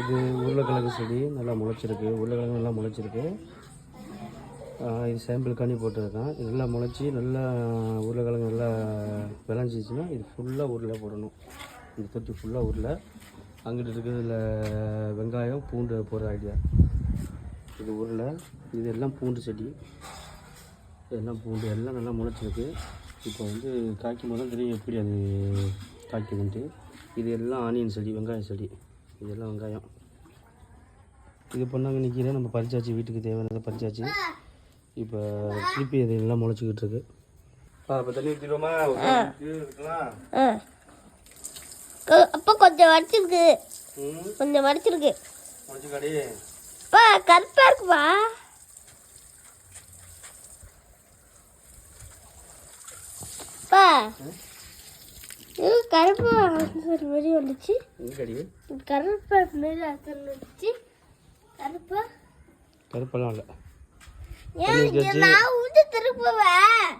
இது உருளைக்கிழங்கு செடி நல்லா முளைச்சிருக்கு. உருளைக்கிழங்கு நல்லா முளைச்சிருக்கு. இது சாம்பிள் கனி போட்டிருக்கேன் இது நல்லா முளைச்சி நல்லா உருளைக்கிழங்கு நல்லா விளைஞ்சிச்சுன்னா இது ஃபுல்லாக உருளை போடணும். இந்த தொட்டி ஃபுல்லாக உருளை. அங்கிட்டு இருக்கிறதுல வெங்காயம் பூண்டு போடுற ஐடியா இது உருளை. இது எல்லாம் பூண்டு செடி. இதெல்லாம் பூண்டு எல்லாம் நல்லா முளைச்சிருக்கு. இப்போ வந்து காய்க்கும் போது தான் தெரியும் எப்படி அது காய்க்குதுன்ட்டு. இது எல்லாம் ஆனியன் செடி வெங்காயம் செடி. இதெல்லாம் வெங்காயம். இது பண்ணாங்க நிற்கிற நம்ம பறிச்சாச்சு வீட்டுக்கு தேவையானதை பறிச்சாச்சு. இப்போ திருப்பி அது எல்லாம் முளைச்சிக்கிட்டு இருக்கு. இப்போ தண்ணி ஊற்றிடுவோமா அப்பா கொஞ்சம் வடிச்சிருக்கு கொஞ்சம் வடிச்சிருக்கு அப்பா கருப்பா இருக்குப்பா. அப்பா. கருப்பா ஒரு மாரி வந்துச்சு. கருப்பா மாரி வந்துச்சு. கருப்பா. கருப்பெல்லாம் இல்லை. நான் வந்து திருப்புவேன்.